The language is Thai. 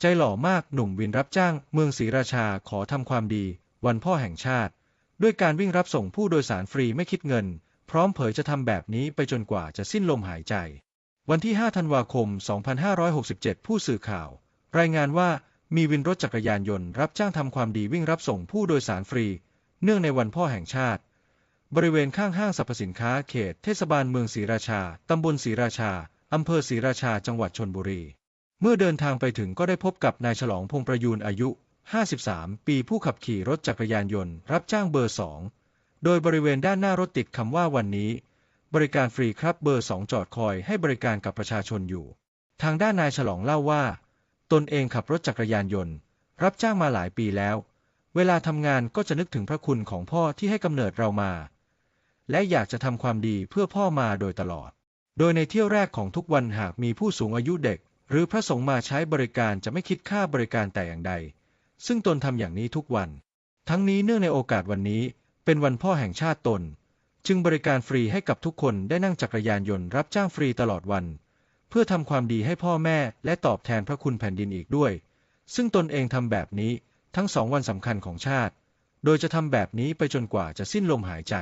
ใจหล่อมากหนุ่มวินรับจ้างเมืองศรีราชาขอทำความดี วันพ่อแห่งชาติ ด้วยการวิ่งรับส่งผู้โดยสารฟรีไม่คิดเงิน พร้อมเผยจะทำแบบนี้ไปจนกว่าจะสิ้นลมหายใจ วันที่ 5 ธันวาคม 2567 ผู้สื่อข่าว รายงานว่ามีวินรถจักรยานยนต์รับจ้างทำความดีวิ่งรับส่งผู้โดยสารฟรี เนื่องในวันพ่อแห่งชาติ บริเวณข้างห้างสรรพสินค้าเขตเทศบาลเมืองศรีราชาตำบลศรีราชาอำเภอศรีราชาจังหวัดชนบุรี เมื่อเดินทางไปถึงก็ได้พบกับนายฉลองพงประยูนอายุ 53 ปีผู้ขับขี่รถจักรยานยนต์ รับจ้างเบอร์2โดยบริเวณด้านหน้ารถติดคำว่าวันนี้ บริการฟรีครับเบอร์2จอดคอยให้บริการกับประชาชนอยู่ ทางด้านนายฉลองเล่าว่า ตนเองขับรถจักรยานยนต์ รับจ้างมาหลายปีแล้ว เวลาทำงานก็จะนึกถึงพระคุณของพ่อที่ให้กำเนิดเรามา และอยากจะทำความดีเพื่อพ่อมาโดยตลอด โดยในเที่ยวแรกของทุกวันหากมีผู้สูงอายุเด็ก หรือพระสงฆ์มาใช้บริการจะไม่คิดค่าบริการแต่อย่างใด ซึ่งตนทำอย่างนี้ทุกวัน ทั้งนี้เนื่องในโอกาสวันนี้เป็นวันพ่อแห่งชาติตน จึงบริการฟรีให้กับทุกคนได้นั่งจักรยานยนต์รับจ้างฟรีตลอดวัน เพื่อทำความดีให้พ่อแม่และตอบแทนพระคุณแผ่นดินอีกด้วย ซึ่งตนเองทำแบบนี้ทั้งสองวันสำคัญของชาติ โดยจะทำแบบนี้ไปจนกว่าจะสิ้นลมหายใจ